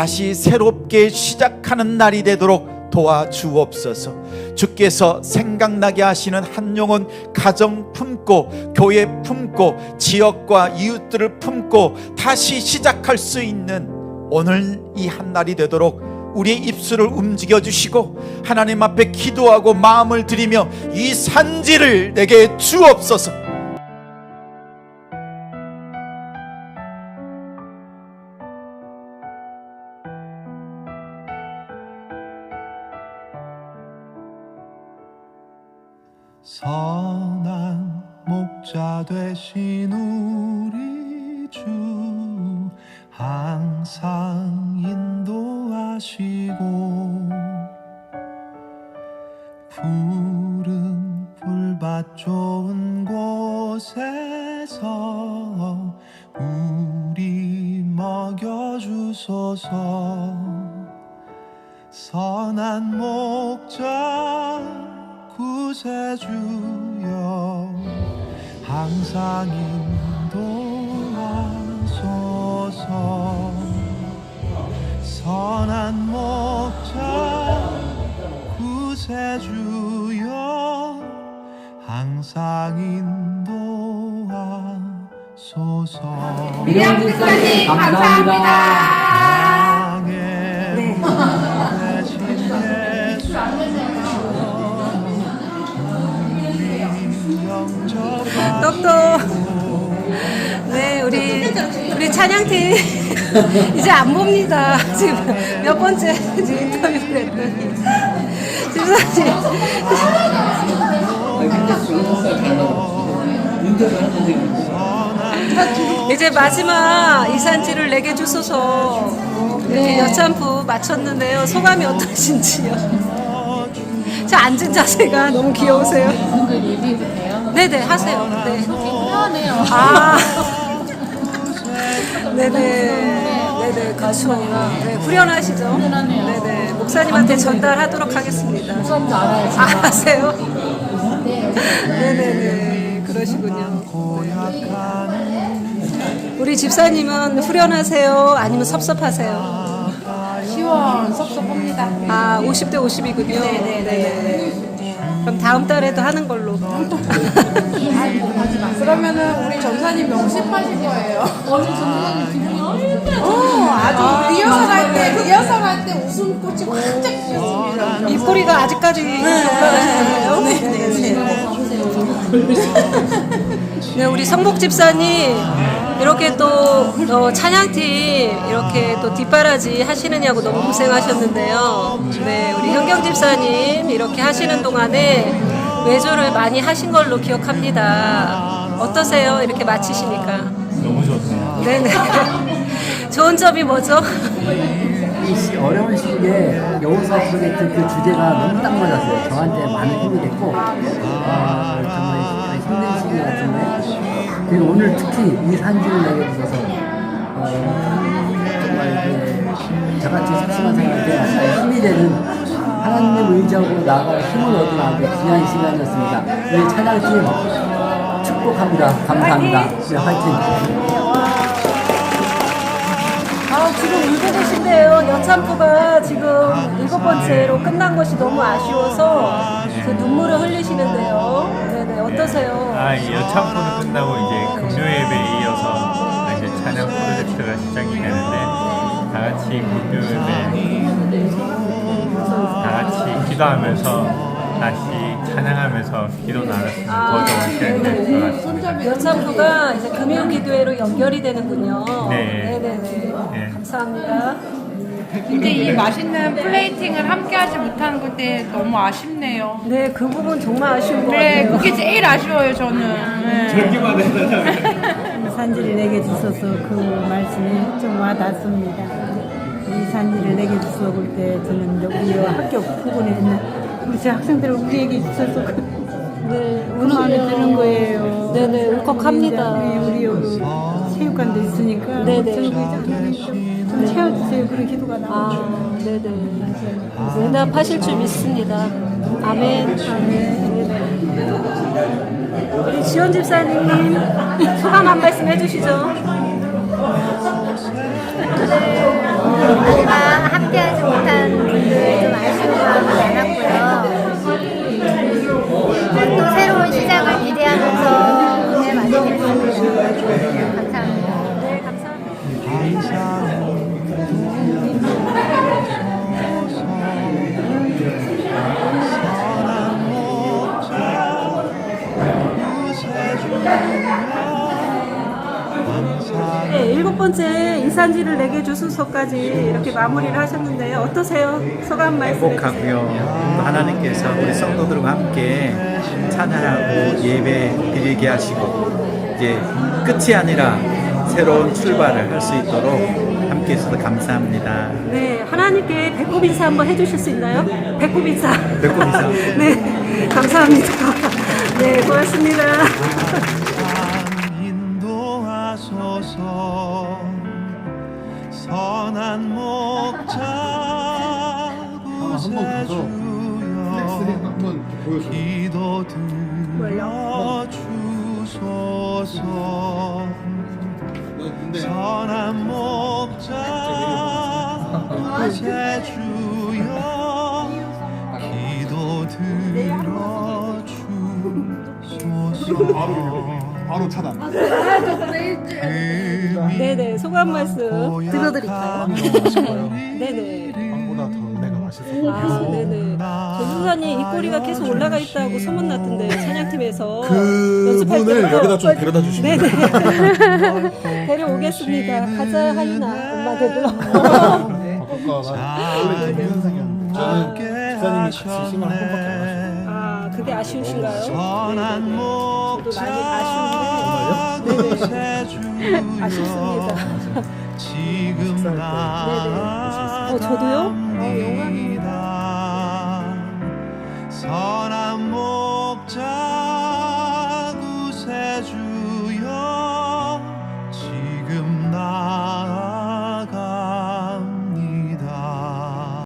다시 새롭게 시작하는 날이 되도록 도와주옵소서. 주께서 생각나게 하시는 한 영혼 가정 품고 교회 품고 지역과 이웃들을 품고 다시 시작할 수 있는 오늘 이 한 날이 되도록 우리의 입술을 움직여 주시고 하나님 앞에 기도하고 마음을 드리며 이 산지를 내게 주옵소서. 선한 목자 되신 우리 주 항상 인도하시고 푸른 풀밭 좋은 곳에서 우리 먹여주소서. 선한 목자 주여. 항상 인도하소서 선한 목자 구세주여. 항상 인도하소서. 미량 목사님 감사합니다. 똑똑. 네, 우리 우리 찬양팀 이제 안 봅니다. 지금 몇 번째 지금 인터뷰를 했더니 집사님 이제 마지막 이산지를 내게 주소서 이렇게 여찬부 마쳤는데요. 소감이 어떠신지요? 저 앉은 자세가 너무 귀여우세요. 네네 하세요. 네. 편해요. 아. 네네. 네네. 그렇죠. 네, 후련하시죠? 후련하네요. 네네. 목사님한테 전달하도록 하겠습니다. 목사님도 알아요. 아, 아세요? 네. 네네네. 그러시군요. 고약한 우리 집사님은 후련하세요? 아니면 섭섭하세요? 시원 섭섭합니다. 아, 50대 50이군요. 네네네. 그럼 다음 달에도 하는 걸로. 그러면은 우리 전사님 명심하실 거예요. 어느 전사님 기분이 어, 아주 리허설 할 때, 리허설 할 때 웃음꽃이 활짝 피었습니다. 입꼬리가 아직까지 올라가시나요? 네, 우리 성복 집사님 이렇게 또 어, 찬양팀 이렇게 또 뒷바라지 하시느냐고 너무 고생하셨는데요. 네, 우리 현경 집사님 이렇게 하시는 동안에 외조를 많이 하신 걸로 기억합니다. 어떠세요? 이렇게 마치시니까. 너무 좋네요. 네네. 좋은 점이 뭐죠? 어려운 시기에 여호사 프로젝트 그 주제가 너무 딱 맞았어요. 저한테 많은 힘이 됐고 아, 정말 힘든 시기 같은데 그리고 오늘 특히 이 산지를 내게 주셔서 어, 정말 이제 저같이 섭심한 사람한테 힘이 되는 하나님을 의지하고 나아갈 힘을 얻는 아주 귀한 시간이었습니다. 우리 찬양팀 축복합니다. 감사합니다. 네, 화이팅! 아, 지금 울고 계신데요. 여찬부가 지금 일곱 번째로 끝난 것이 너무 아쉬워서 그 눈물을 흘리시는데요. 네네, 어떠세요? 아, 이 여창포는 끝나고 이제 금요 예배에 이어서 이제 찬양 프로젝트가 시작이 되는데 다 같이 금요 예배 다 같이 기도하면서 다시 찬양하면서 기도 나눴으면 더 좋은 시간이 될것 같습니다. 여찬부가 이제 금요 기도회로 연결이 되는군요. 네. 네네네. 네. 감사합니다. 근데 이 맛있는 플레이팅을 함께 하지 못하는 것에 너무 아쉽네요. 네, 그 부분 정말 아쉬운 것 네, 같아요. 그게 제일 아쉬워요, 저는. 네. 산지를 내게 주셔서 그 말씀이 좀 와닿습니다. 이 산지를 내게 주셔서 볼때 저는 이제 우리 학교 부분에 있는 우리 제 학생들을 우리에게 주셔서 그 네, 그 마음에 드는 거예요. 네네, 울컥합니다. 우리, 우리 여기 체육관도 있으니까 네네. 그 좀, 좀 채워주세요. 그런 기도가 나오고 아, 네네. 응답하실 줄 믿습니다. 아멘. 우리 지원 집사님 소감 한 말씀 해주시죠. 우 네, 일곱 번째 이산지를 내게 주소서까지 이렇게 마무리를 하셨는데요. 어떠세요? 소감 말씀 행복하고요. 하나님께서 우리 성도들과 함께 찬양하고 예배 드리게 하시고 이제 끝이 아니라 새로운 출발을 할 수 있도록 함께 해주셔서 감사합니다. 네, 하나님께 배꼽 인사 한번 해주실 수 있나요? 배꼽 인사. 배꼽 인사. 네, 감사합니다. 네, 고맙습니다. 선한 목자 구세주여. 기도 들어주소서. 선한 목자 구세주여. 기도 들어주소서 바로 차단 네네, 소감 말씀 들어드릴까요? 네네. 보다 더 은혜가 맛있어. 아, 네네. 전수사님 입꼬리가 계속 올라가 있다고 소문났던데 찬양팀에서 그분을 여기다 좀 데려다 주시면 네네. 데려오겠습니다. 가자 하이나 엄마 되들어. 아빠가 원래 김현상이었는데 저는 기사님이 같이 싱글 한 번밖에 안 하셨어요. 아, 그게 아쉬우신가요? 선한 저도 목자 많이 아쉬운데. 아쉽습니다. 지금 나 어, 저도요? 어, 영광입니다.